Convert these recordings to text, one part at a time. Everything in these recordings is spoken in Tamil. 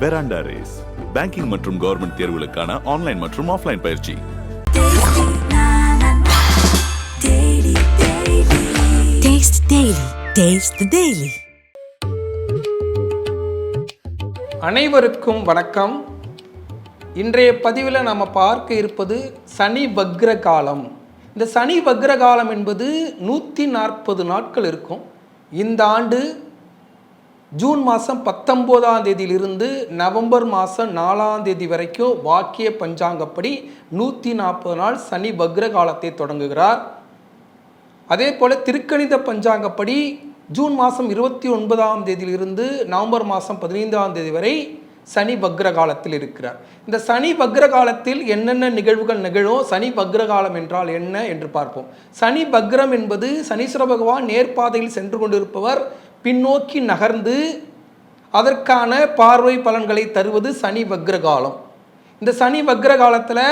பெராண்டா ரேஸ் பேங்கிங் மற்றும் கவர்மெண்ட் தேர்வுகளுக்கான ஆன்லைன் மற்றும் ஆஃப்லைன் பயிற்சி. Taste Daily. Taste the Daily. அனைவருக்கும் வணக்கம். இன்றைய பதிவில் நாம் பார்க்க இருப்பது சனி வக்ர காலம். இந்த சனி வக்ர காலம் என்பது நூற்றி நாற்பது நாட்கள் இருக்கும். இந்த ஆண்டு ஜூன் மாதம் பத்தொம்போதாம் தேதியிலிருந்து நவம்பர் மாதம் நாலாம் தேதி வரைக்கும் வாக்கிய பஞ்சாங்கப்படி நூற்றி நாற்பது நாள் சனி வக்ர காலத்தை தொடங்குகிறார். அதே போல் திருக்கணித பஞ்சாங்கப்படி ஜூன் மாதம் இருபத்தி ஒன்பதாம் தேதியிலிருந்து நவம்பர் மாதம் பதினைந்தாம் தேதி வரை சனி வக்ர காலத்தில் இருக்கிறார். இந்த சனி வக்ர காலத்தில் என்னென்ன நிகழ்வுகள் நிகழும் சனி வக்ர காலம் என்றால் என்ன என்று பார்ப்போம். சனி வக்ரம் என்பது சனீஸ்வர பகவான் நேர்பாதையில் சென்று கொண்டிருப்பவர் பின்னோக்கி நகர்ந்து அதற்கான பார்வை பலன்களை தருவது சனி வக்ர காலம் இந்த சனி வக்ர காலத்தில்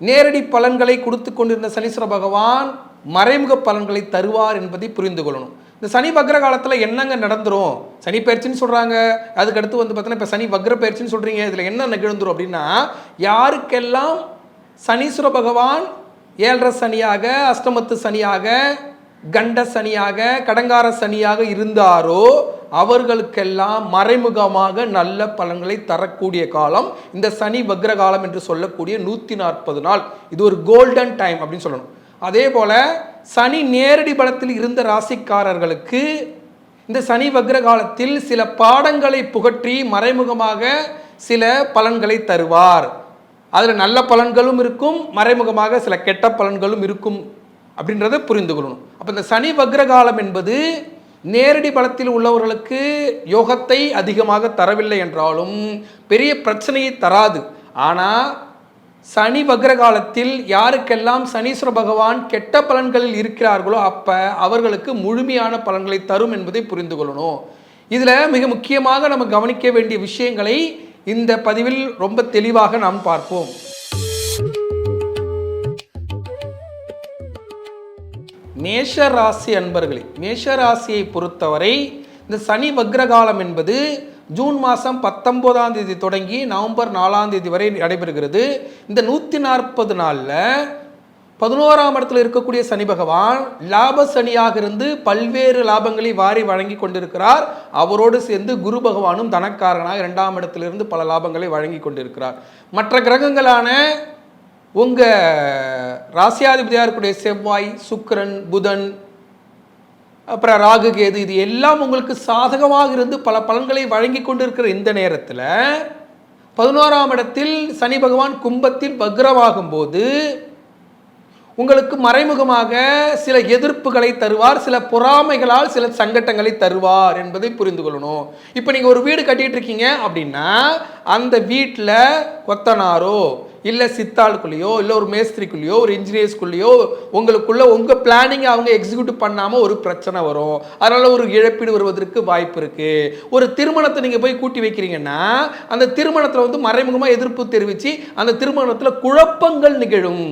நேரடி பலன்களை கொடுத்து கொண்டிருந்த சனீஸ்வர பகவான் மறைமுக பலன்களை தருவார் என்பதை புரிந்து கொள்ளணும். இந்த சனி வக்ர காலத்தில் என்னங்க நடந்துரும்? சனி பயிற்சின்னு சொல்கிறாங்க அதுக்கு அடுத்து வந்து பார்த்தீங்கன்னா இப்போ சனி வக்ர பயிற்சின்னு சொல்கிறீங்க இதில் என்ன நிகழ்ந்துடும் அப்படின்னா யாருக்கெல்லாம் சனீஸ்வர பகவான் ஏழரை சனியாக அஷ்டமத்து சனியாக கண்ட சனியாக கடங்கார சனியாக இருந்தாரோ அவர்களுக்கெல்லாம் மறைமுகமாக நல்ல பலன்களை தரக்கூடிய காலம் இந்த சனி வக்ர காலம் என்று சொல்லக்கூடிய நூற்றி நாற்பது நாள். இது ஒரு கோல்டன் டைம் அப்படின்னு சொல்லணும். அதே போல சனி நேரடி பலத்தில் இருந்த ராசிக்காரர்களுக்கு இந்த சனி வக்ர காலத்தில் சில பாடங்களை புகற்றி மறைமுகமாக சில பலன்களை தருவார். அதில் நல்ல பலன்களும் இருக்கும் மறைமுகமாக சில கெட்ட பலன்களும் இருக்கும். அப்படின்றத புரிந்து கொள்ளணும். அப்போ இந்த சனி வக்ர காலம் என்பது நேரடி பலத்தில் உள்ளவர்களுக்கு யோகத்தை அதிகமாக தரவில்லை என்றாலும் பெரிய பிரச்சனையை தராது. ஆனால் சனி வக்ர காலத்தில் யாருக்கெல்லாம் சனீஸ்வர பகவான் கெட்ட பலன்களில் இருக்கிறார்களோ அப்போ அவர்களுக்கு முழுமையான பலன்களை தரும் என்பதை புரிந்து கொள்ளணும். இதில் மிக முக்கியமாக நம்ம கவனிக்க வேண்டிய விஷயங்களை இந்த பதிவில் ரொம்ப தெளிவாக நாம் பார்ப்போம். மேஷ ராசி அன்பர்களே மேஷ ராசியை பொறுத்தவரை இந்த சனி வக்ரகாலம் என்பது ஜூன் மாதம் பத்தொம்போதாம் தேதி தொடங்கி நவம்பர் நாலாம் தேதி வரை நடைபெறுகிறது. இந்த நூற்றி நாற்பது நாளில் பதினோராம் இடத்துல இருக்கக்கூடிய சனி பகவான் லாப சனியாக இருந்து பல்வேறு லாபங்களை வாரி வழங்கி கொண்டிருக்கிறார். அவரோடு சேர்ந்து குரு பகவானும் தனக்காரனாக இரண்டாம் இடத்திலிருந்து பல லாபங்களை வழங்கி கொண்டிருக்கிறார். மற்ற கிரகங்களான உங்கள் ராசியாதிபதியாக இருக்கக்கூடிய செவ்வாய் சுக்கரன் புதன் அப்புறம் ராகு கேது இது எல்லாம் உங்களுக்கு சாதகமாக இருந்து பல பலன்களை வழங்கி கொண்டிருக்கிற இந்த நேரத்தில் பதினோராம் இடத்தில் சனி பகவான் கும்பத்தில் வக்ரமாகும் போது உங்களுக்கு மறைமுகமாக சில எதிர்ப்புகளை தருவார் சில பொறாமைகளால் சில சங்கட்டங்களை தருவார் என்பதை புரிந்து கொள்ளணும். இப்போ நீங்கள் ஒரு வீடு கட்டிகிட்டு இருக்கீங்க அப்படின்னா அந்த வீட்டில் கொத்தனாரோ இல்லை சித்தாளுக்குள்ளேயோ இல்லை ஒரு மேஸ்திரிக்குள்ளேயோ ஒரு இன்ஜினியர்ஸ்குள்ளேயோ உங்களுக்குள்ளே உங்கள் பிளானிங்கை அவங்க எக்ஸிக்யூட் பண்ணாமல் ஒரு பிரச்சனை வரும். அதனால் ஒரு இழப்பீடு வருவதற்கு வாய்ப்பு இருக்குது ஒரு திருமணத்தை நீங்கள் போய் கூட்டி வைக்கிறீங்கன்னா அந்த திருமணத்தில் வந்து மறைமுகமாக எதிர்ப்பு தெரிவித்து அந்த திருமணத்தில் குழப்பங்கள் நிகழும்.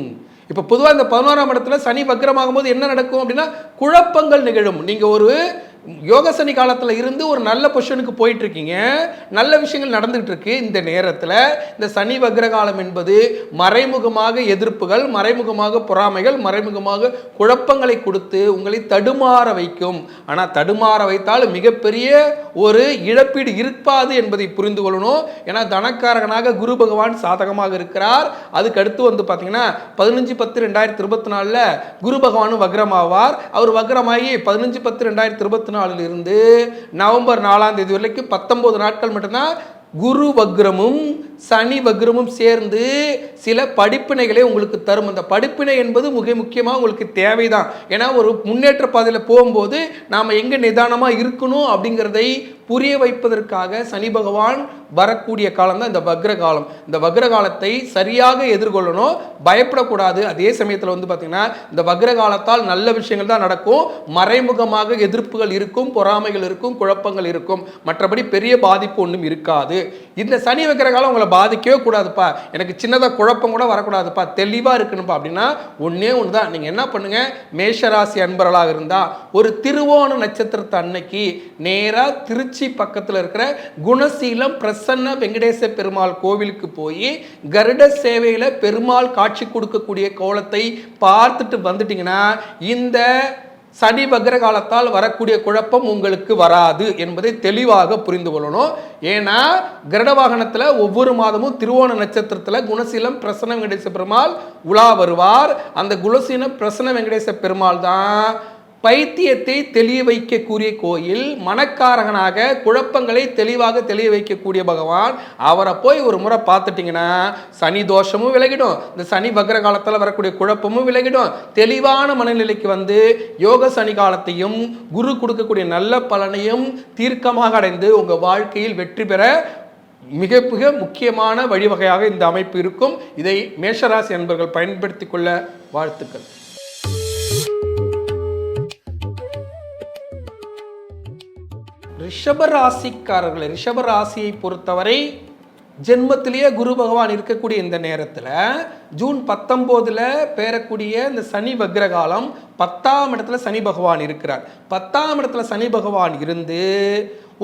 இப்போ பொதுவாக இந்த பதினோராம் இடத்துல சனி வக்கரமாகும் போது என்ன நடக்கும் அப்படின்னா குழப்பங்கள் நிகழும். நீங்கள் ஒரு யோக சனி காலத்தில் இருந்து ஒரு நல்ல பொசிஷனுக்கு போயிட்டுருக்கீங்க. நல்ல விஷயங்கள் நடந்துகிட்டு இருக்கு இந்த நேரத்தில் இந்த சனி வக்ர காலம் என்பது மறைமுகமாக எதிர்ப்புகள் மறைமுகமாக பொறாமைகள் மறைமுகமாக குழப்பங்களை கொடுத்து உங்களை தடுமாற வைக்கும். ஆனால் தடுமாற வைத்தால் மிகப்பெரிய ஒரு இழப்பீடு இருப்பாது என்பதை புரிந்து கொள்ளணும். ஏன்னா தனக்காரகனாக குரு பகவான் சாதகமாக இருக்கிறார். அதுக்கு அடுத்து வந்து பார்த்தீங்கன்னா பதினஞ்சு பத்து ரெண்டாயிரத்தி இருபத்தி நாலில் குரு பகவானும் வக்ரமாவார். அவர் வக்ரமாகி பதினஞ்சு பத்து ரெண்டாயிரத்தி இருபத்தி நாளிலிருந்து நவம்பர் நாலாம் தேதி வரைக்கும் பத்தொம்போது நாட்கள் மட்டும்தான் குரு வக்ரமும் சனி வக்ரமும் சேர்ந்து சில படிப்பினைகளை உங்களுக்கு தரும். அந்த படிப்பினை என்பது மிக முக்கியமாக உங்களுக்கு தேவைதான். ஏன்னா ஒரு முன்னேற்ற பாதையில் போகும்போது நாம் எங்கே நிதானமாக இருக்கணும் அப்படிங்கிறதை புரிய வைப்பதற்காக சனி பகவான் வரக்கூடிய காலம் தான் இந்த வக்ர காலம் இந்த வக்ர காலத்தை சரியாக எதிர்கொள்ளணும். பயப்படக்கூடாது. அதே சமயத்தில் வந்து பார்த்திங்கன்னா இந்த வக்ர காலத்தால் நல்ல விஷயங்கள் தான் நடக்கும். மறைமுகமாக எதிர்ப்புகள் இருக்கும் பொறாமைகள் இருக்கும் குழப்பங்கள் இருக்கும். மற்றபடி பெரிய பாதிப்பு ஒன்றும் இருக்காது. இந்த சனி வக்ர காலம் உங்களை பாதிக்கவே கூடாதுப்பா. எனக்கு சின்னதாக குழப்பம் கூட வரக்கூடாதுப்பா. தெளிவாக இருக்கணும்ப்பா அப்படின்னா ஒன்றே ஒன்று தான் நீங்கள் என்ன பண்ணுங்கள் மேஷராசி அன்பர்களாக இருந்தால் ஒரு திருவோண நட்சத்திரத்தை அன்னைக்கு நேராக திருச்சி திருச்சி பக்கத்தில் இருக்கிற குணசீலம் பிரசன்ன வெங்கடேச பெருமாள் கோவிலுக்கு போய் கருட சேவையில் பெருமாள் காட்சி கொடுக்கக்கூடிய கோலத்தை பார்த்துட்டு வந்துட்டீங்கன்னா இந்த சனி வக்ர காலத்தால் வரக்கூடிய குழப்பம் உங்களுக்கு வராது என்பதை தெளிவாக புரிந்து கொள்ளணும். ஏன்னா கருட வாகனத்தில் ஒவ்வொரு மாதமும் திருவோண நட்சத்திரத்தில் குணசீலம் பிரசன்ன வெங்கடேச பெருமாள் உலா வருவார். அந்த குணசீலம் பிரசன்ன வெங்கடேச பெருமாள் தான் பைத்தியத்தை தெளிய வைக்கக்கூடிய கோயில் மனக்காரகனாக குழப்பங்களை தெளிவாக தெளிய வைக்கக்கூடிய பகவான் அவரை போய் ஒரு முறை பார்த்துட்டிங்கன்னா சனி தோஷமும் விலகிடும். இந்த சனி வக்ர காலத்தில் வரக்கூடிய குழப்பமும் விலகிடும். தெளிவான மனநிலைக்கு வந்து யோக சனி காலத்தையும் குரு கொடுக்கக்கூடிய நல்ல பலனையும் தீர்க்கமாக அடைந்து உங்கள் வாழ்க்கையில் வெற்றி பெற மிக மிக முக்கியமான வழிவகையாக இந்த அமைப்பு இருக்கும். இதை மேஷராசி என்பவர்கள் பயன்படுத்திக் கொள்ள வாழ்த்துக்கள். ரிஷபராசிக்காரர்களை ரிஷபராசியை ராசியை பொறுத்தவரை ஜென்மத்திலேயே குரு பகவான் இருக்கக்கூடிய இந்த நேரத்தில் ஜூன் பத்தொம்போதில் பேரக்கூடிய இந்த சனி வக்ரகாலம் பத்தாம் இடத்துல சனி பகவான் இருக்கிறார். பத்தாம் இடத்துல சனி பகவான் இருந்து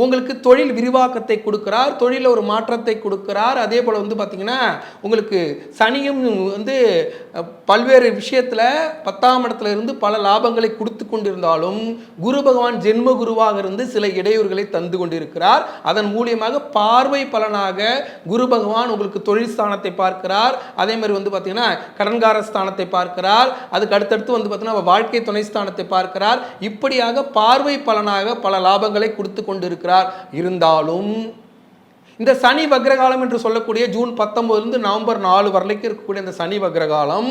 உங்களுக்கு தொழில் விரிவாக்கத்தை கொடுக்கிறார் தொழிலில் ஒரு மாற்றத்தை கொடுக்கிறார். அதே போல் வந்து பார்த்திங்கன்னா உங்களுக்கு சனியும் வந்து பல்வேறு விஷயத்தில் பத்தாம் இடத்துல இருந்து பல லாபங்களை கொடுத்து கொண்டிருந்தாலும் குரு பகவான் ஜென்ம குருவாக இருந்து சில இடையூறுகளை தந்து கொண்டிருக்கிறார். அதன் மூலியமாக பார்வை பலனாக குரு பகவான் உங்களுக்கு தொழில் ஸ்தானத்தை பார்க்கிறார். அதே மாதிரி வந்து பார்த்திங்கன்னா கடன்கார ஸ்தானத்தை பார்க்கிறார். அதுக்கு அடுத்தடுத்து வந்து பார்த்தீங்கன்னா வாழ்க்கை துணை ஸ்தானத்தை பார்க்கிறார். இப்படியாக பார்வை பலனாக பல லாபங்களை கொடுத்து கொண்டிருக்கிறார். இருந்தாலும் இந்த சனி வக்ரகாலம் என்று சொல்லக்கூடிய ஜூன் பத்தொன்பதுலேருந்து நவம்பர் நாலு வரைக்கும் இருக்கக்கூடிய இந்த சனி வக்ரகாலம்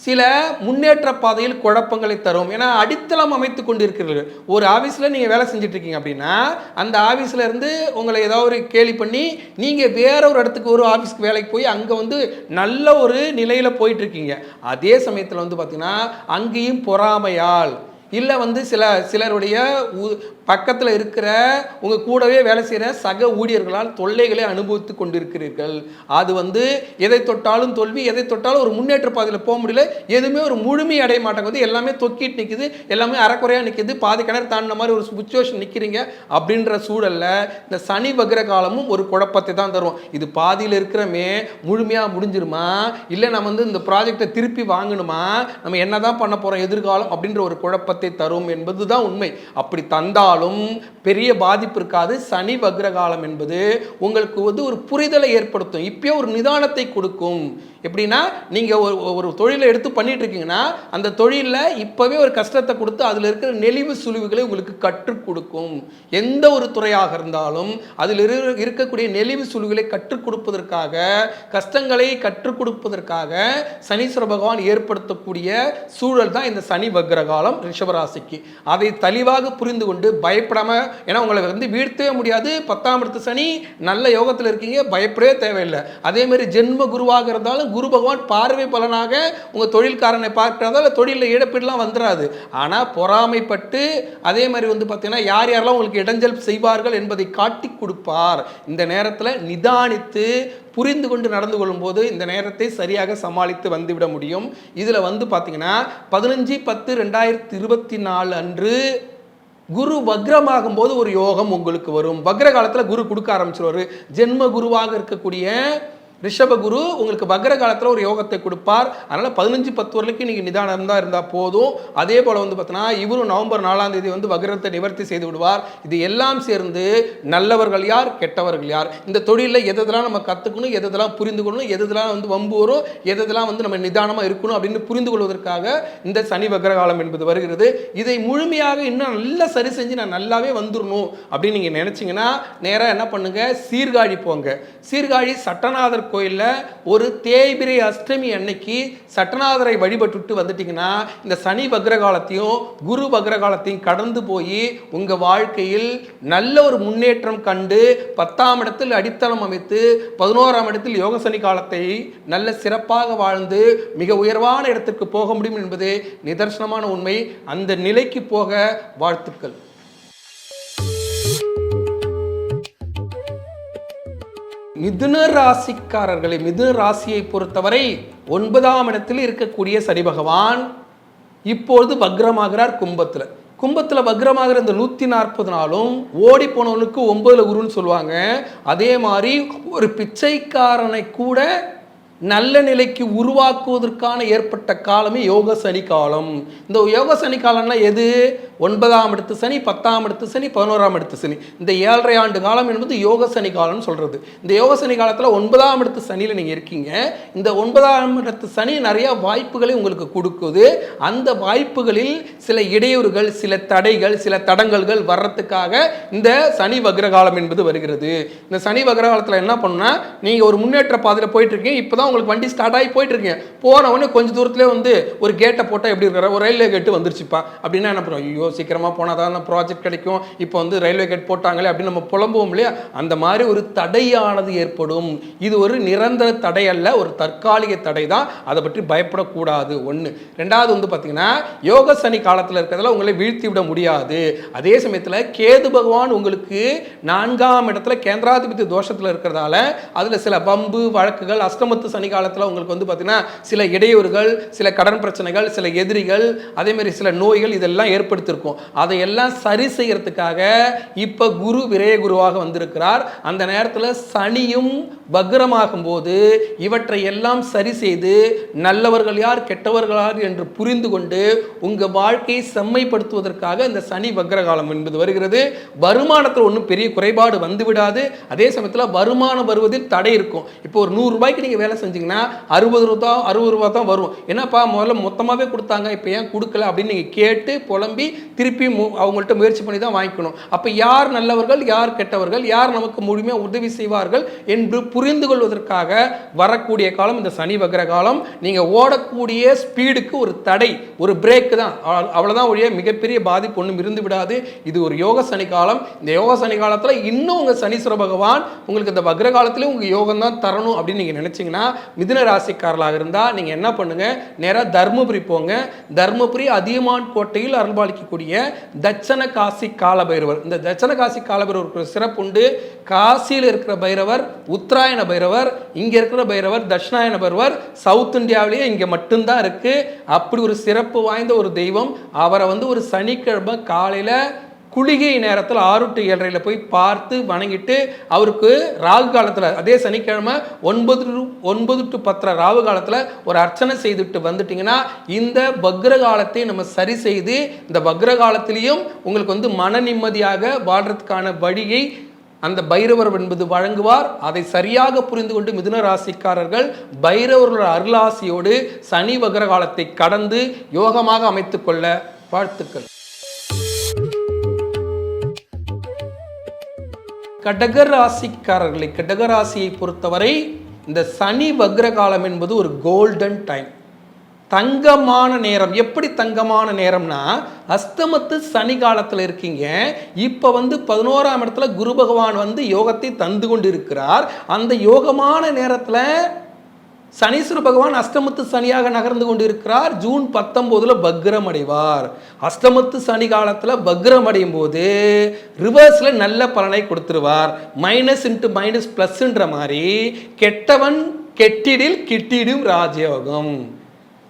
சில முன்னேற்ற பாதையில் குழப்பங்களை தரும். ஏன்னா அடித்தளம் அமைத்து கொண்டிருக்கிறீர்கள் ஒரு ஆஃபீஸில் நீங்கள் வேலை செஞ்சுட்டு இருக்கீங்க அப்படின்னா அந்த ஆஃபீஸில் இருந்து உங்களை ஏதாவது ஒரு கேலி பண்ணி நீங்கள் வேற ஒரு இடத்துக்கு ஒரு ஆஃபீஸ்க்கு வேலைக்கு போய் அங்கே வந்து நல்ல ஒரு நிலையில் போயிட்டு இருக்கீங்க அதே சமயத்தில் வந்து பார்த்தீங்கன்னா அங்கேயும் பொறாமையால் இல்லை வந்து சில சிலருடைய பக்கத்தில் இருக்கிற உங்கள் கூடவே வேலை செய்கிற சக ஊழியர்களால் தொல்லைகளை அனுபவித்து கொண்டிருக்கிறீர்கள். அது வந்து எதை தொட்டாலும் தோல்வி எதை தொட்டாலும் ஒரு முன்னேற்ற பாதையில் போக முடியல. எதுவுமே ஒரு முழுமை அடைய மாட்டேங்குது. எல்லாமே தொக்கிட்டு நிற்கிது எல்லாமே அறக்குறையாக நிற்கிது பாதி கிணறு தாண்டின மாதிரி ஒரு சுச்சுவேஷன் நிற்கிறீங்க அப்படின்ற சூழலில் இந்த சனி வக்ர காலமும் ஒரு குழப்பத்தை தான் தரும். இது பாதியில் இருக்கிறமே முழுமையாக முடிஞ்சிருமா? இல்லை நம்ம வந்து இந்த ப்ராஜெக்டை திருப்பி வாங்கணுமா? நம்ம என்ன தான் பண்ண போகிறோம் எதிர்காலம் அப்படின்ற ஒரு குழப்பத்தை தரும் என்பது தான் உண்மை. அப்படி தந்தால் இருந்தாலும் பெரிய பாதிப்பு இருக்காது. சனி வக்ரகாலம் என்பது உங்களுக்கு வந்து ஒரு புரிதலை ஏற்படுத்தும். இப்பயே ஒரு நிதானத்தை கொடுக்கும். எப்படின்னா நீங்கள் ஒரு ஒரு தொழிலை எடுத்து பண்ணிட்டு இருக்கீங்கன்னா அந்த தொழிலில் இப்போவே ஒரு கஷ்டத்தை கொடுத்து அதில் இருக்கிற நெளிவு சுழிவுகளை உங்களுக்கு கற்றுக் கொடுக்கும். எந்த ஒரு துறையாக இருந்தாலும் அதில் இருக்கக்கூடிய நெளிவு சுழிவுகளை கற்றுக் கொடுப்பதற்காக கஷ்டங்களை கற்றுக் கொடுப்பதற்காக சனீஸ்வர பகவான் ஏற்படுத்தக்கூடிய சூழல் தான் இந்த சனி வக்ரகாலம் ரிஷபராசிக்கு. அதை தெளிவாக புரிந்து கொண்டு பயப்படாமல் ஏன்னா உங்களை வந்து வீழ்த்தவே முடியாது. பத்தாம் இடத்து சனி நல்ல யோகத்தில் இருக்கீங்க பயப்படவே தேவையில்லை. அதே மாதிரி ஜென்ம குருவாக இருந்தாலும் குரு பகவான் பார்வை பலனாக உங்கள் தொழில்காரனை பார்க்கிறதால தொழிலில் இழப்பீடுலாம் வந்துடாது ஆனால் பொறாமைப்பட்டு அதே மாதிரி வந்து பார்த்தீங்கன்னா யார் யாரெல்லாம் உங்களுக்கு இடைஞ்சல் செய்வார்கள் என்பதை காட்டி கொடுப்பார். இந்த நேரத்தில் நிதானித்து புரிந்து கொண்டு நடந்து கொள்ளும்போது இந்த நேரத்தை சரியாக சமாளித்து வந்துவிட முடியும். இதில் வந்து பார்த்தீங்கன்னா பதினஞ்சு பத்து ரெண்டாயிரத்தி இருபத்தி நாலு அன்று குரு வக்ரமாகும் போது ஒரு யோகம் உங்களுக்கு வரும். வக்ர காலத்தில் குரு கொடுக்க ஆரம்பிச்சிருவாரு. ஜென்ம குருவாக இருக்கக்கூடிய ரிஷப குரு உங்களுக்கு வக்ர காலத்தில் ஒரு யோகத்தை கொடுப்பார். அதனால் பதினஞ்சு பத்து வரைக்கும் நீங்கள் நிதானம் தான் இருந்தால் போதும். அதே போல் வந்து பார்த்தோன்னா இவரும் நவம்பர் நாலாம் தேதி வந்து வக்ரத்தை நிவர்த்தி செய்து விடுவார். இது எல்லாம் சேர்ந்து நல்லவர்கள் யார் கெட்டவர்கள் யார்? இந்த தொழிலில் எதெல்லாம் நம்ம கற்றுக்கணும் எதெல்லாம் புரிந்து கொள்ளணும் எதெல்லாம் வந்து வம்பு வரும் எதெல்லாம் வந்து நம்ம நிதானமாக இருக்கணும் அப்படின்னு புரிந்து கொள்வதற்காக இந்த சனி வக்ரகாலம் என்பது வருகிறது. இதை முழுமையாக இன்னும் நல்லா சரி செஞ்சு நான் நல்லாவே வந்துடணும் அப்படின்னு நீங்கள் நினச்சிங்கன்னா நேராக என்ன பண்ணுங்கள் சீர்காழி போங்க. சீர்காழி சட்டநாதர் கோயிலில் ஒரு தேய்பிரை அஷ்டமி அன்னைக்கு சட்டநாதரை வழிபட்டுட்டு வந்துட்டீங்கன்னா இந்த சனி வக்ரகாலத்தையும் குரு வக்ரகாலத்தையும் கடந்து போய் உங்கள் வாழ்க்கையில் நல்ல ஒரு முன்னேற்றம் கண்டு பத்தாம் இடத்தில் அடித்தளம் அமைத்து பதினோராம் இடத்தில் யோக சனி காலத்தை நல்ல சிறப்பாக வாழ்ந்து மிக உயர்வான இடத்திற்கு போக முடியும் என்பது நிதர்சனமான உண்மை. அந்த நிலைக்கு போக வாழ்த்துக்கள். மிதுன ராசிக்காரர்களை மிதுன ராசியை பொறுத்தவரை ஒன்பதாம் இடத்தில் இருக்கக்கூடிய சனி பகவான் இப்பொழுது வக்ரமாகிறார் கும்பத்தில். கும்பத்தில் வக்ரமாகிற இந்த நூற்றி நாற்பது நாளும் ஓடி போனவனுக்கு ஒன்பதில் குருன்னு சொல்லுவாங்க. அதே மாதிரி ஒரு பிச்சைக்காரனை கூட நல்ல நிலைக்கு உருவாக்குவதற்கான ஏற்பட்ட காலமே யோக சனி காலம். இந்த யோக சனி காலம்னா எது? ஒன்பதாம் இடத்து சனி பத்தாம் இடத்து சனி பதினோராம் இடத்து சனி. இந்த ஏழரை ஆண்டு காலம் என்பது யோக சனி காலம்னு சொல்கிறது இந்த யோக சனி காலத்தில் ஒன்பதாம் இடத்து சனியில் நீங்கள் இருக்கீங்க. இந்த ஒன்பதாம் இடத்து சனி நிறைய வாய்ப்புகளை உங்களுக்கு கொடுக்குது. அந்த வாய்ப்புகளில் சில இடையூறுகள் சில தடைகள் சில தடங்கல்கள் வர்றதுக்காக இந்த சனி வக்ரகாலம் என்பது வருகிறது. இந்த சனி வக்ரகாலத்தில் என்ன பண்ணுன்னா நீங்கள் ஒரு முன்னேற்ற பாதையில் போயிட்டு இருக்கீங்க. இப்போ தான் தான் உங்களுக்கு வண்டி ஸ்டார்ட் ஆகி போயிட்டு இருக்கீங்க போன உடனே கொஞ்சம் தூரத்துலேயே வந்து ஒரு கேட்டை போட்டால் எப்படி இருக்கிற ஒரு ரயில்வே கேட்டு வந்துருச்சுப்பா. அப்படின்னா என்ன பண்ணுவோம் ஐயோ சீக்கிரமாக போனால் தான் ப்ராஜெக்ட் கிடைக்கும். இப்போ வந்து ரயில்வே கேட் போட்டாங்களே அப்படின்னு நம்ம புலம்புவோம் இல்லையா? அந்த மாதிரி ஒரு தடையானது ஏற்படும். இது ஒரு நிரந்தர தடை அல்ல ஒரு தற்காலிக தடை தான். அதை பற்றி பயப்படக்கூடாது. ஒன்று ரெண்டாவது வந்து பார்த்தீங்கன்னா யோக சனி காலத்தில் இருக்கிறதுல உங்களை வீழ்த்தி விட முடியாது. அதே சமயத்தில் கேது பகவான் உங்களுக்கு நான்காம் இடத்துல கேந்திராதிபதி தோஷத்தில் இருக்கிறதால அதில் சில பம்பு வழக்குகள் அஷ்டமத்து சனி காலத்தில் உங்களுக்கு வந்து பார்த்திங்கன்னா சில இடையூறுகள் சில கடன் பிரச்சனைகள் சில எதிரிகள் அதே மாதிரி சில நோய்கள் இதெல்லாம் ஏற்படுத்தியிருக்கும் அதையெல்லாம் சரி செய்யறதுக்காக இப்போ குரு விரய குருவாக வந்திருக்கிறார். அந்த நேரத்தில் சனியும் வக்ரமாகும் போது இவற்றை எல்லாம் சரி செய்து நல்லவர்கள் யார் கெட்டவர்கள் யார் என்று புரிந்து கொண்டு உங்கள் வாழ்க்கையை செம்மைப்படுத்துவதற்காக இந்த சனி வக்ரகாலம் என்பது வருகிறது. வருமானத்தில் ஒன்றும் பெரிய குறைபாடு வந்து விடாது. அதே சமயத்தில் வருமானம் வருவதில் தடை இருக்கும். இப்போ ஒரு நூறு ரூபாய்க்கு நீங்கள் வேலை செஞ்சீங்கன்னா அறுபது ரூபா அறுபது ரூபா தான் வரும். என்னப்பா முதல்ல மொத்தமாகவே கொடுத்தாங்க இப்போ ஏன் கொடுக்கல அப்படின்னு நீங்கள் கேட்டு புலம்பி திருப்பி மு- அவங்கள்ட்ட முயற்சி பண்ணி தான் வாங்கிக்கணும். அப்போ யார் நல்லவர்கள் யார் கெட்டவர்கள் யார் நமக்கு முழுமையாக உதவி செய்வார்கள் என்று புரிந்து கொள்வதற்காக வரக்கூடிய காலம் இந்த சனி வக்ர காலம் நீங்கள் ஓடக்கூடிய ஸ்பீடுக்கு ஒரு தடை ஒரு பிரேக் தான். அவ்வளோதான் ஒழிய மிகப்பெரிய பாதிப்பு ஒன்றும் இருந்து விடாது. இது ஒரு யோக சனி காலம். இந்த யோக சனி காலத்தில் இன்னும் உங்கள் சனீஸ்வர பகவான் உங்களுக்கு இந்த வக்ர காலத்திலே உங்கள் யோகம் தான் தரணும் அப்படின்னு நீங்கள் நினச்சிங்கன்னா மிதுன ராசிக்காரர்களாக இருந்தால் நீங்கள் என்ன பண்ணுங்க? நேராக தர்மபுரி போங்க. தர்மபுரி அதியமான் கோட்டையில் அருள்பாலிக்கக்கூடிய தட்சண காசி கால பைரவர் இந்த தட்சண காசி கால பைரவருக்கு ஒரு சிறப்பு உண்டு. காசியில் இருக்கிற பைரவர் உத்தராயண பைரவர் இங்கே இருக்கிற பைரவர் தட்சிணாயன பைரவர் சவுத் இந்தியாவிலேயே இங்கே மட்டும்தான் இருக்கு. அப்படி ஒரு சிறப்பு வாய்ந்த ஒரு தெய்வம். அவரை வந்து ஒரு சனிக்கிழமை காலையில் குளிகை நேரத்தில் ஆறு டு ஏழரையில் போய் பார்த்து வணங்கிட்டு அவருக்கு ராகு காலத்தில் அதே சனிக்கிழமை ஒன்பது ஒன்பது டு பத்தரை ராகு காலத்தில் ஒரு அர்ச்சனை செய்துட்டு வந்துட்டிங்கன்னா இந்த பக்ர காலத்தை நம்ம சரி செய்து இந்த பக்ர காலத்திலையும் உங்களுக்கு வந்து மன நிம்மதியாக வாழ்றதுக்கான வழியை அந்த பைரவர் என்பது வழங்குவார். அதை சரியாக புரிந்து கொண்டு மிதுன ராசிக்காரர்கள் பைரவர்களோட அருளாசியோடு சனி வக்ர காலத்தை கடந்து யோகமாக அமைத்துக்கொள்ள வாழ்த்துக்கள். கடகராசிக்காரர்களை ராசிக்காரர்களை பொறுத்தவரை இந்த சனி வக்ர காலம் என்பது ஒரு கோல்டன் டைம் தங்கமான நேரம். எப்படி தங்கமான நேரம்னா அஸ்தமத்து சனி காலத்தில் இருக்கீங்க. இப்போ வந்து பதினோராம் இடத்துல குரு பகவான் வந்து யோகத்தை தந்து கொண்டு இருக்கிறார் அந்த யோகமான நேரத்தில் சனீஸ்வர பகவான் அஷ்டமத்து சனியாக நகர்ந்து கொண்டு இருக்கிறார் ஜூன் பத்தொம்போதில் பக்ரம் அடைவார் அஷ்டமத்து சனி காலத்தில் பக்ரம் அடையும் போது ரிவர்ஸில் நல்ல பலனை கொடுத்துருவார். மைனஸ் இன்ட்டு மைனஸ் ப்ளஸ்ன்ற மாதிரி கெட்டவன் கெட்டிடில் கிட்டிடும் ராஜயோகம்.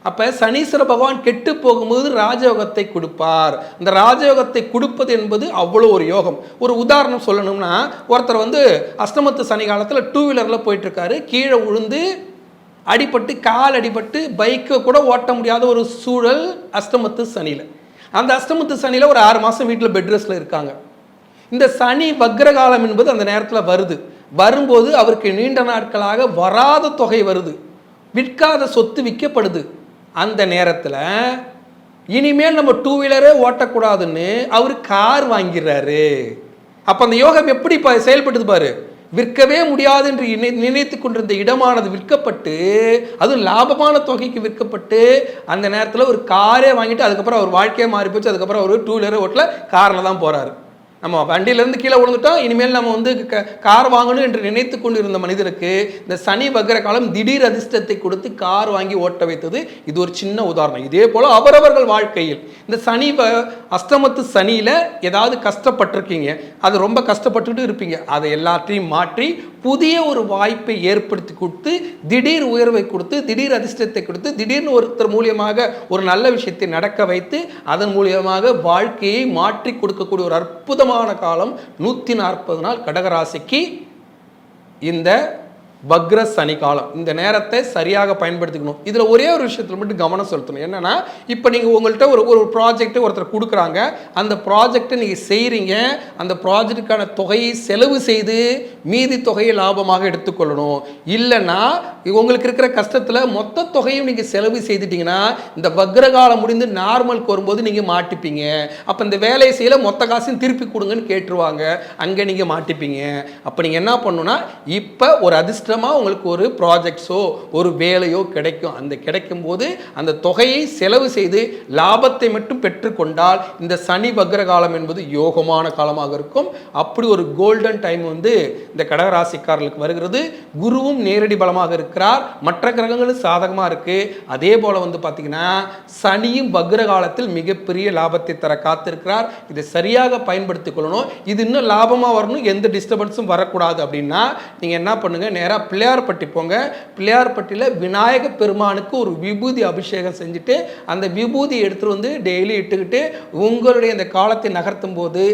அப்போ சனீஸ்வர பகவான் கெட்டு போகும்போது ராஜயோகத்தை கொடுப்பார். இந்த ராஜயோகத்தை கொடுப்பது என்பது அவ்வளோ ஒரு யோகம். ஒரு உதாரணம் சொல்லணும்னா ஒருத்தர் வந்து அஷ்டமத்து சனி காலத்தில் டூ வீலரில் போயிட்டுருக்காரு. கீழே விழுந்து அடிபட்டு கால் அடிபட்டு பைக்கை கூட ஓட்ட முடியாத ஒரு சூழல் அஷ்டமத்து சனியில். அந்த அஷ்டமத்து சனியில் ஒரு ஆறு மாதம் வீட்டில் பெட் ரெஸ்ட்டில் இருக்காங்க. இந்த சனி வக்ரகாலம் என்பது அந்த நேரத்தில் வருது. வரும்போது அவருக்கு நீண்ட நாட்களாக வராத தொகை வருது. விற்காத சொத்து விற்கப்படுது. அந்த நேரத்தில் இனிமேல் நம்ம டூ வீலரே ஓட்டக்கூடாதுன்னு அவர் கார் வாங்கிடுறாரு அப்போ அந்த யோகம் எப்படி ப செயல்படுது பாரு? விற்கவே முடியாது என்று நினை நினைத்து கொண்டிருந்த இடமானது விற்கப்பட்டு அதுவும் லாபமான தொகைக்கு விற்கப்பட்டு அந்த நேரத்தில் ஒரு காரே வாங்கிட்டு அதுக்கப்புறம் அவர் வாழ்க்கையே மாறி போச்சு அதுக்கப்புறம் அவர் டூ வீலர் ஓட்டல காரில் தான் போகிறாரு நம்ம வண்டியிலேருந்து கீழே விழுந்துட்டோம். இனிமேல் நம்ம வந்து க- கார் வாங்கணும் என்று நினைத்து கொண்டு இருந்த மனிதருக்கு இந்த சனி வக்ர காலம் திடீர் அதிர்ஷ்டத்தை கொடுத்து கார் வாங்கி ஓட்ட வைத்தது இது ஒரு சின்ன உதாரணம். இதே போல் அவரவர்கள் வாழ்க்கையில் இந்த சனி வ அஸ்தமத்து சனியில் ஏதாவது கஷ்டப்பட்டிருக்கீங்க. அது ரொம்ப கஷ்டப்பட்டுட்டு இருப்பீங்க. அதை எல்லாத்தையும் மாற்றி புதிய ஒரு வாய்ப்பை ஏற்படுத்தி கொடுத்து திடீர் உயர்வை கொடுத்து திடீர் அதிர்ஷ்டத்தை கொடுத்து திடீர்னு ஒருத்தர் மூலியமாக ஒரு நல்ல விஷயத்தை நடக்க வைத்து அதன் மூலியமாக வாழ்க்கையை மாற்றி கொடுக்கக்கூடிய ஒரு அற்புதம் அற்புதமான காலம் நூற்றி நாற்பது நாள் கடகராசிக்கு இந்த வக்ர சனி காலம் இந்த நேரத்தை சரியாக பயன்படுத்திக்கணும். இதில் ஒரே ஒரு விஷயத்தில் மட்டும் கவனம் செலுத்தணும். என்னென்னா இப்போ நீங்கள் உங்கள்கிட்ட ஒரு ஒரு ப்ராஜெக்ட்டு ஒருத்தர் கொடுக்குறாங்க. அந்த ப்ராஜெக்டை நீங்கள் செய்கிறீங்க அந்த ப்ராஜெக்ட்டுக்கான தொகையை செலவு செய்து மீதி தொகையை லாபமாக எடுத்துக்கொள்ளணும். இல்லைன்னா உங்களுக்கு இருக்கிற கஷ்டத்தில் மொத்த தொகையும் நீங்கள் செலவு செய்துட்டிங்கன்னா இந்த வக்ர காலம் முடிந்து நார்மலுக்கு வரும்போது நீங்கள் மாட்டிப்பீங்க. அப்போ இந்த வேலையை செய்யல மொத்த காசையும் திருப்பி கொடுங்கன்னு கேட்டுருவாங்க. அங்கே நீங்கள் மாட்டிப்பீங்க. அப்போ நீங்கள் என்ன பண்ணணும்னா இப்போ ஒரு கஷ்டமாக உங்களுக்கு ஒரு ப்ராஜெக்ட்ஸோ ஒரு வேலையோ கிடைக்கும். அந்த கிடைக்கும் போது அந்த தொகையை செலவு செய்து லாபத்தை மட்டும் பெற்றுக்கொண்டால் இந்த சனி வக்ர காலம் என்பது யோகமான காலமாக இருக்கும். அப்படி ஒரு கோல்டன் டைம் வந்து இந்த கடகராசிக்காரர்களுக்கு வருகிறது. குருவும் நேரடி பலமாக இருக்கிறார். மற்ற கிரகங்களும் சாதகமாக இருக்குது அதே போல் வந்து பார்த்தீங்கன்னா சனியும் வக்ர காலத்தில் மிகப்பெரிய லாபத்தை தர காத்திருக்கிறார். இதை சரியாக பயன்படுத்திக் கொள்ளணும். இது இன்னும் லாபமாக வரணும். எந்த டிஸ்டர்பன்ஸும் வரக்கூடாது அப்படின்னா நீங்கள் என்ன பண்ணுங்க? நேராக பிள்ளையார்பட்டி போங்க. பிள்ளையார்பட்டியில் விநாயக பெருமானுக்கு ஒரு விபூதி அபிஷேகம் செஞ்சுட்டு அந்த விபூதி எடுத்துட்டு வந்து டெய்லி இட்டுக்கிட்டு உங்களுடைய இந்த காலத்தை நகர்த்தும் போது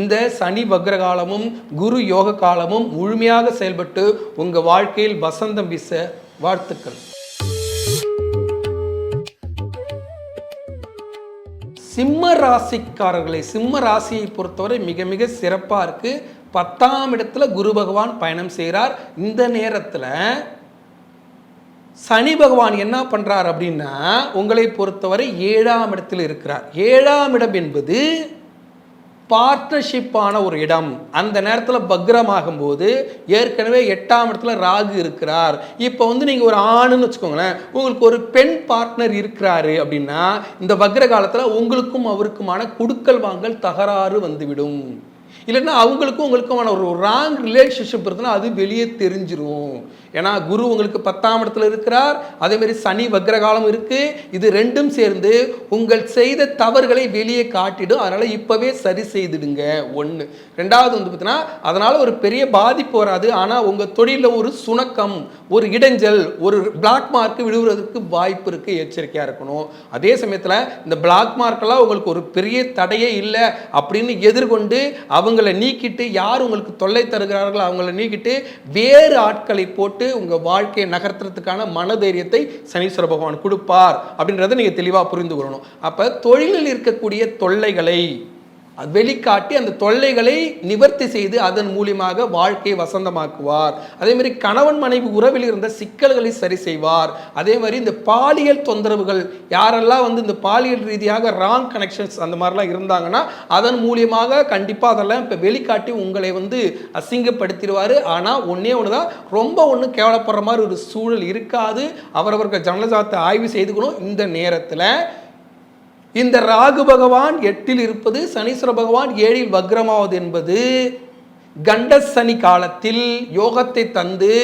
இந்த சனி வக்ர காலமும் குரு யோக காலமும் முழுமையாக செயல்பட்டு உங்கள் வாழ்க்கையில் வசந்தம் வீச வாழ்த்துக்கள். சிம்ம ராசிக்காரர்களை சிம்ம ராசியை பொறுத்தவரை மிக மிக சிறப்பாக இருக்கு. பத்தாம் இடத்துல குரு பகவான் பயணம் செய்கிறார் இந்த நேரத்தில் சனி பகவான் என்ன பண்ணுறார் அப்படின்னா உங்களை பொறுத்தவரை ஏழாம் இடத்தில் இருக்கிறார். ஏழாம் இடம் என்பது பார்ட்னர்ஷிப்பான ஒரு இடம். அந்த நேரத்தில் பக்ரமாகும் போது ஏற்கனவே எட்டாம் இடத்துல ராகு இருக்கிறார். இப்போ வந்து நீங்கள் ஒரு ஆணுன்னு வச்சுக்கோங்களேன் உங்களுக்கு ஒரு பெண் பார்ட்னர் இருக்கிறாரு அப்படின்னா இந்த பக்ர காலத்தில் உங்களுக்கும் அவருக்குமான குடுக்கல் வாங்கல் தகராறு வந்துவிடும். இல்லைன்னா அவங்களுக்கும் உங்களுக்குமான ஒரு ராங் ரிலேஷன்ஷிப் இருக்குன்னா அது வெளியே தெரிஞ்சிரும். ஏன்னா குரு உங்களுக்கு பத்தாம் இடத்துல இருக்கிறார் அதேமாரி சனி வக்ரகாலம் இருக்குது இது ரெண்டும் சேர்ந்து உங்கள் செய்த தவறுகளை வெளியே காட்டிடும். அதனால் இப்போவே சரி செய்துடுங்க. ஒன்று ரெண்டாவது வந்து பார்த்தீங்கன்னா அதனால் ஒரு பெரிய பாதிப்பு வராது. ஆனால் உங்கள் தொழிலில் ஒரு சுணக்கம் ஒரு இடைஞ்சல் ஒரு பிளாக் மார்க் விழுவுறதுக்கு வாய்ப்பு இருக்குது எச்சரிக்கையாக இருக்கணும். அதே சமயத்தில் இந்த பிளாக் மார்க்கெல்லாம் உங்களுக்கு ஒரு பெரிய தடையே இல்லை அப்படின்னு எதிர்கொண்டு அவங்கள நீக்கிட்டு யார் உங்களுக்கு தொல்லை தருகிறார்களோ அவங்கள நீக்கிட்டு வேறு ஆட்களை போட்டு உங்கள் வாழ்க்கையை நகர்த்துறதுக்கான மனதைரியத்தை சனீஸ்வர பகவான் கொடுப்பார் அப்படின்றத நீங்கள் தெளிவாக புரிந்து கொள்ளணும். அப்போ தொழிலில் இருக்கக்கூடிய தொல்லைகளை வெளிக்காட்டி அந்த தொல்லைகளை நிவர்த்தி செய்து அதன் மூலியமாக வாழ்க்கையை வசந்தமாக்குவார். அதே மாதிரி கணவன் மனைவி உறவில் இருந்த சிக்கல்களை சரி செய்வார். அதே மாதிரி இந்த பாலியல் தொந்தரவுகள் யாரெல்லாம் வந்து இந்த பாலியல் ரீதியாக ராங் கனெக்ஷன்ஸ் அந்த மாதிரிலாம் இருந்தாங்கன்னா அதன் மூலியமாக கண்டிப்பாக அதெல்லாம் இப்போ வெளிக்காட்டி உங்களை வந்து அசிங்கப்படுத்திடுவார். ஆனால் ஒன்றே ஒன்று தான் ரொம்ப ஒன்றும் கேவலப்படுற மாதிரி ஒரு சூழல் இருக்காது. அவரவர்கள் ஜனலஜாத்தை ஆய்வு செய்துக்கணும் இந்த நேரத்தில். இந்த ராகு பகவான் எட்டில் இருப்பது சனீஸ்வர பகவான் ஏழில் வக்ரமாவது என்பது கண்ட சனி காலத்தில் யோகத்தை தந்து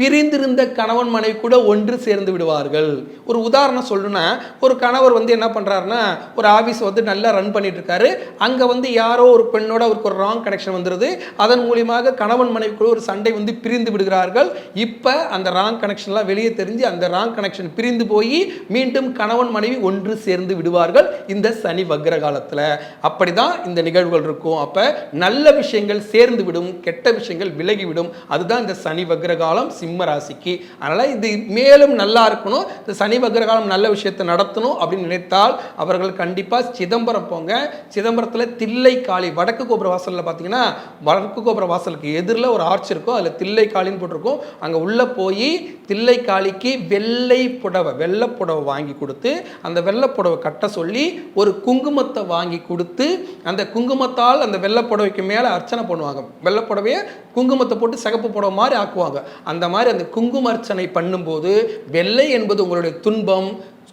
பிரிந்திருந்த கணவன் மனைவி கூட ஒன்று சேர்ந்து விடுவார்கள். ஒரு உதாரணம் சொல்லணும்னா ஒரு கணவர் வந்து என்ன பண்ணுறாருன்னா ஒரு ஆஃபீஸ் வந்து நல்லா ரன் பண்ணிட்டு இருக்காரு அங்கே வந்து யாரோ ஒரு பெண்ணோட அவருக்கு ஒரு ராங் கனெக்ஷன் வந்துடுது அதன் மூலியமாக கணவன் மனைவி கூட ஒரு சண்டை வந்து பிரிந்து விடுகிறார்கள். இப்போ அந்த ராங் கனெக்ஷன்லாம் வெளியே தெரிஞ்சு அந்த ராங் கனெக்ஷன் பிரிந்து போய் மீண்டும் கணவன் மனைவி ஒன்று சேர்ந்து விடுவார்கள் இந்த சனி வக்ர காலத்தில். அப்படி தான் இந்த நிகழ்வுகள் இருக்கும். அப்போ நல்ல விஷயங்கள் சேர்ந்து விடும் கெட்ட விஷயங்கள் விலகிவிடும். அதுதான் இந்த சனி வக்ர காலம் சிம்ம ராசிக்கு. அதனால் இது மேலும் நல்லா இருக்கணும். இந்த சனி வக்ர நல்ல விஷயத்தை நடத்தணும் அப்படின்னு நினைத்தால் அவர்கள் கண்டிப்பாக சிதம்பரம் போங்க. சிதம்பரத்தில் தில்லை காளி வடக்கு கோபுர வாசலில் பார்த்தீங்கன்னா வடக்கு கோபுர வாசலுக்கு எதிரில் ஒரு ஆர்ச் இருக்கும். அதில் தில்லை காளின்னு போட்டிருக்கும். அங்கே உள்ளே போய் தில்லை காளிக்கு வெள்ளை புடவை வெள்ளை புடவை வாங்கி கொடுத்து அந்த வெள்ளை புடவை கட்ட சொல்லி ஒரு குங்குமத்தை வாங்கி கொடுத்து அந்த குங்குமத்தால் அந்த வெள்ளை புடவைக்கு மேலே அர்ச்சனை பண்ணுவாங்க. வெள்ளை புடவையை குங்குமத்தை போட்டு சிகப்பு புடவை மாதிரி ஆக்குவாங்க. அந்த மாதிரி அந்த குங்கும அர்ச்சனை பண்ணும்போது வெள்ளை என்பது உங்களுடைய துன்பம்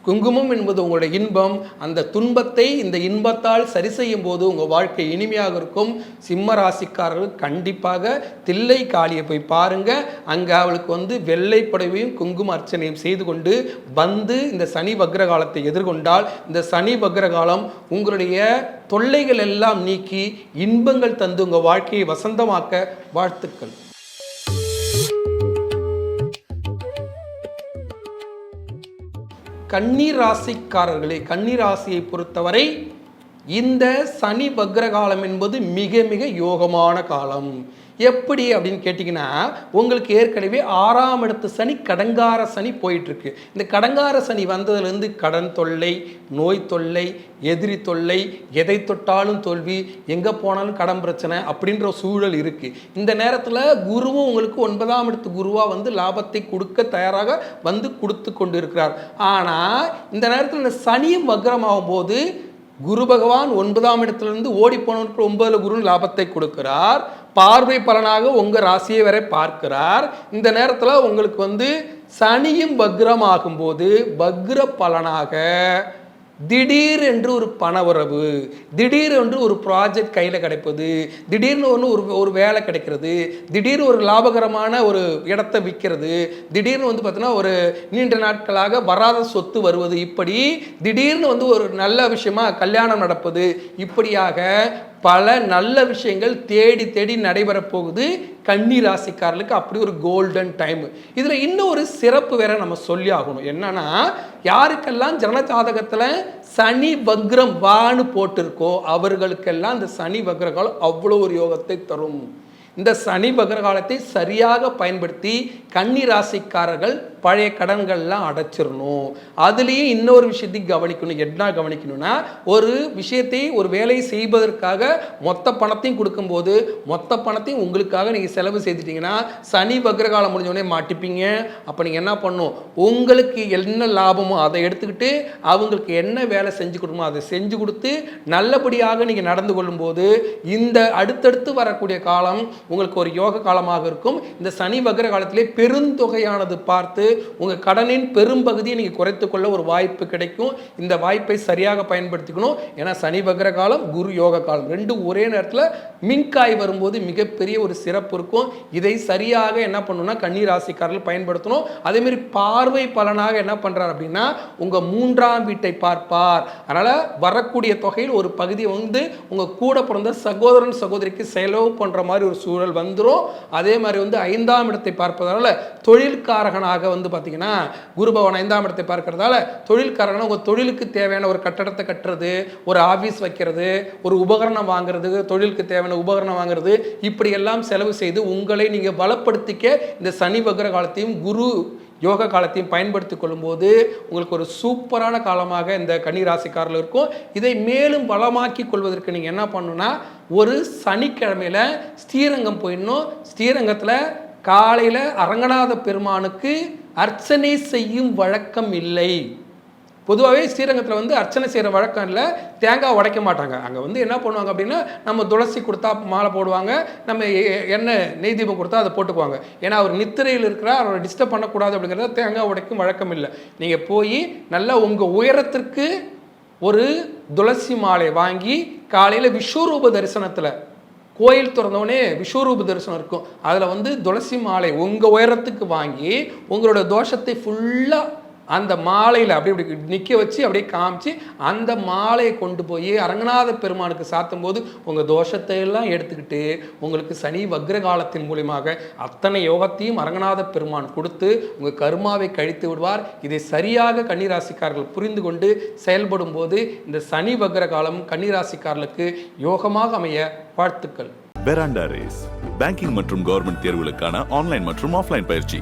குங்குமம் என்பது உங்களுடைய இன்பம் அந்த துன்பத்தை இந்த இன்பத்தால் சரி செய்யும் போது உங்கள் வாழ்க்கை இனிமையாக இருக்கும். சிம்ம ராசிக்காரர்கள் கண்டிப்பாக தில்லை காளியை போய் பாருங்க. அங்கே அவளுக்கு வந்து வெள்ளை புடவையும் குங்கும அர்ச்சனையும் செய்து கொண்டு வந்து இந்த சனி வக்ர காலத்தை எதிர்கொண்டால் இந்த சனி வக்ர காலம் உங்களுடைய தொல்லைகள் எல்லாம் நீக்கி இன்பங்கள் தந்து உங்கள் வாழ்க்கையை வசந்தமாக்க வாழ்த்துக்கள். கன்னீர் ராசிக்காரர்களே கன்னீர் ராசியை பொறுத்தவரை இந்த சனி வக்ர காலம் என்பது மிக மிக யோகமான காலம். எப்படி அப்படின்னு கேட்டிங்கன்னா உங்களுக்கு ஏற்கனவே ஆறாம் இடத்து சனி கடங்கார சனி போயிட்டுருக்கு. இந்த கடங்கார சனி வந்ததுலேருந்து கடன் தொல்லை நோய் தொல்லை எதிரி தொல்லை எதை தொட்டாலும் தோல்வி எங்கே போனாலும் கடன் பிரச்சனை அப்படின்ற சூழல் இருக்குது இந்த நேரத்தில் குருவும் உங்களுக்கு ஒன்பதாம் இடத்து குருவாக வந்து லாபத்தை கொடுக்க தயாராக வந்து கொடுத்து கொண்டு இருக்கிறார் ஆனால் இந்த நேரத்தில் இந்த சனியும் வக்ரமாகும் போது குரு பகவான் ஒன்பதாம் இடத்திலிருந்து ஓடி போனவருக்கு ஒன்பதுல குரு லாபத்தை கொடுக்கிறார். பார்வை பலனாக உங்கள் ராசியை வரை பார்க்கிறார். இந்த நேரத்தில் உங்களுக்கு வந்து சனியும் வக்ரமாகும் போது வக்ர பலனாக திடீர் என்று ஒரு பண உறவு திடீர் என்று ஒரு ப்ராஜெக்ட் கையில் கிடைப்பது திடீர்னு ஒன்று ஒரு ஒரு வேலை கிடைக்கிறது திடீர்னு ஒரு லாபகரமான ஒரு இடத்தை விற்கிறது திடீர்னு வந்து பார்த்தீங்கன்னா ஒரு நீண்ட நாட்களாக வராத சொத்து வருவது இப்படி திடீர்னு வந்து ஒரு நல்ல விஷயமா கல்யாணம் நடப்பது இப்படியாக பல நல்ல விஷயங்கள் தேடி தேடி நடைபெற போகுது. கன்னி ராசிக்காரர்களுக்கு அப்படி ஒரு கோல்டன் டைம் இதில் இன்னும் ஒரு சிறப்பு வேற நம்ம சொல்லி ஆகணும். என்னன்னா யாருக்கெல்லாம் ஜன ஜாதகத்தில் சனி வக்ரம் வான்னு போட்டிருக்கோ அவர்களுக்கெல்லாம் இந்த சனி வக்ர காலம் அவ்வளோ ஒரு யோகத்தை தரும். இந்த சனி பகரகாலத்தை சரியாக பயன்படுத்தி கன்னி ராசிக்காரர்கள் பழைய கடன்கள்லாம் அடைச்சிடணும் அதுலேயும் இன்னொரு விஷயத்தையும் கவனிக்கணும். என்ன கவனிக்கணும்னா ஒரு விஷயத்தை ஒரு வேலையை செய்வதற்காக மொத்த பணத்தையும் கொடுக்கும்போது மொத்த பணத்தையும் உங்களுக்காக நீங்கள் செலவு செய்துட்டீங்கன்னா சனி பக்ரகாலம் முடிஞ்சோடனே மாட்டிப்பீங்க. அப்போ நீங்கள் என்ன பண்ணும் உங்களுக்கு என்ன லாபமோ அதை எடுத்துக்கிட்டு அவங்களுக்கு என்ன வேலை செஞ்சு கொடுக்கணுமோ அதை செஞ்சு கொடுத்து நல்லபடியாக நீங்கள் நடந்து கொள்ளும்போது இந்த அடுத்தடுத்து வரக்கூடிய காலம் உங்களுக்கு ஒரு யோக காலமாக இருக்கும். இந்த சனி வக்ர காலத்திலே பெருந்தொகையானது பார்த்து உங்கள் கடனின் பெரும்பகுதியை நீங்கள் குறைத்துக்கொள்ள ஒரு வாய்ப்பு கிடைக்கும். இந்த வாய்ப்பை சரியாக பயன்படுத்திக்கணும். ஏன்னா சனி வக்ர காலம் குரு யோக காலம். ரெண்டும் ஒரே நேரத்தில் மின்காய் வரும்போது மிகப்பெரிய ஒரு சிறப்பு இருக்கும். இதை சரியாக என்ன பண்ணணும்னா கன்னி ராசிக்காரர்கள் பயன்படுத்தணும் அதேமாரி பார்வை பலனாக என்ன பண்ணுறார் அப்படின்னா உங்கள் மூன்றாம் வீட்டை பார்ப்பார். அதனால் வரக்கூடிய தொகையில் ஒரு பகுதியை வந்து உங்கள் கூட பிறந்த சகோதரன் சகோதரிக்கு செலவு பண்ணுற மாதிரி ஒரு சூழல் வந்துடும் அதே மாதிரி வந்து ஐந்தாம் இடத்தை பார்ப்பதனால தொழில்காரகனாக வந்து பார்த்தீங்கன்னா குருபவன் ஐந்தாம் இடத்தை பார்க்கறதால தொழில்காரகனாக உங்கள் தொழிலுக்கு தேவையான ஒரு கட்டடத்தை கட்டுறது ஒரு ஆஃபீஸ் வைக்கிறது ஒரு உபகரணம் வாங்குறது தொழிலுக்கு தேவையான உபகரணம் வாங்குறது இப்படியெல்லாம் செலவு செய்து உங்களை நீங்கள் பலப்படுத்திக்க இந்த சனி வக்ர காலத்தையும் குரு யோக காலத்தையும் பயன்படுத்தி கொள்ளும்போது உங்களுக்கு ஒரு சூப்பரான காலமாக இந்த கன்னி ராசிக்காரில் இருக்கும். இதை மேலும் பலமாக்கி கொள்வதற்கு நீங்கள் என்ன பண்ணுன்னா ஒரு சனிக்கிழமையில் ஸ்ரீரங்கம் போயிடணும். ஸ்ரீரங்கத்தில் காலையில் அரங்கநாத பெருமானுக்கு அர்ச்சனை செய்யும் வழக்கம் இல்லை. பொதுவாகவே ஸ்ரீரங்கத்தில் வந்து அர்ச்சனை செய்கிற வழக்கம் இல்லை. தேங்காய் உடைக்க மாட்டாங்க. அங்கே வந்து என்ன பண்ணுவாங்க அப்படின்னா நம்ம துளசி கொடுத்தா மாலை போடுவாங்க. நம்ம எ- எண்ணெய் நெய் தீபம் கொடுத்தா அதை போட்டுக்குவாங்க. ஏன்னா அவர் நித்திரையில் இருக்கிறார். அவரை டிஸ்டர்ப் பண்ணக்கூடாது அப்படிங்கிறத தேங்காய் உடைக்கும் வழக்கம் இல்லை. நீங்கள் போய் நல்லா உங்கள் உயரத்திற்கு ஒரு துளசி மாலை வாங்கி காலையில் விஸ்வரூப தரிசனத்தில் கோயில் திறந்தோடனே விஸ்வரூப தரிசனம் இருக்கும். அதில் வந்து துளசி மாலை உங்கள் உயரத்துக்கு வாங்கி உங்களோட தோஷத்தை ஃபுல்லாக அந்த மாலையில் அப்படி இப்படி நிற்க வச்சு அப்படியே காமிச்சு அந்த மாலையை கொண்டு போய் அரங்கநாத பெருமானுக்கு சாத்தும் போது உங்கள் தோஷத்தை எல்லாம் எடுத்துக்கிட்டு உங்களுக்கு சனி வக்ர காலத்தின் மூலியமாக அத்தனை யோகத்தையும் அரங்கநாத பெருமான் கொடுத்து உங்கள் கர்மாவை கழித்து விடுவார். இதை சரியாக கன்னிராசிக்காரர்கள் புரிந்து கொண்டு செயல்படும் போது இந்த சனி வக்ர காலம் கன்னிராசிக்காரர்களுக்கு யோகமாக அமைய வாழ்த்துக்கள். பெராண்டா ரேஸ் பேங்கிங் மற்றும் கவர்மெண்ட் தேர்வுகளுக்கான ஆன்லைன் மற்றும் ஆஃப்லைன் பயிற்சி.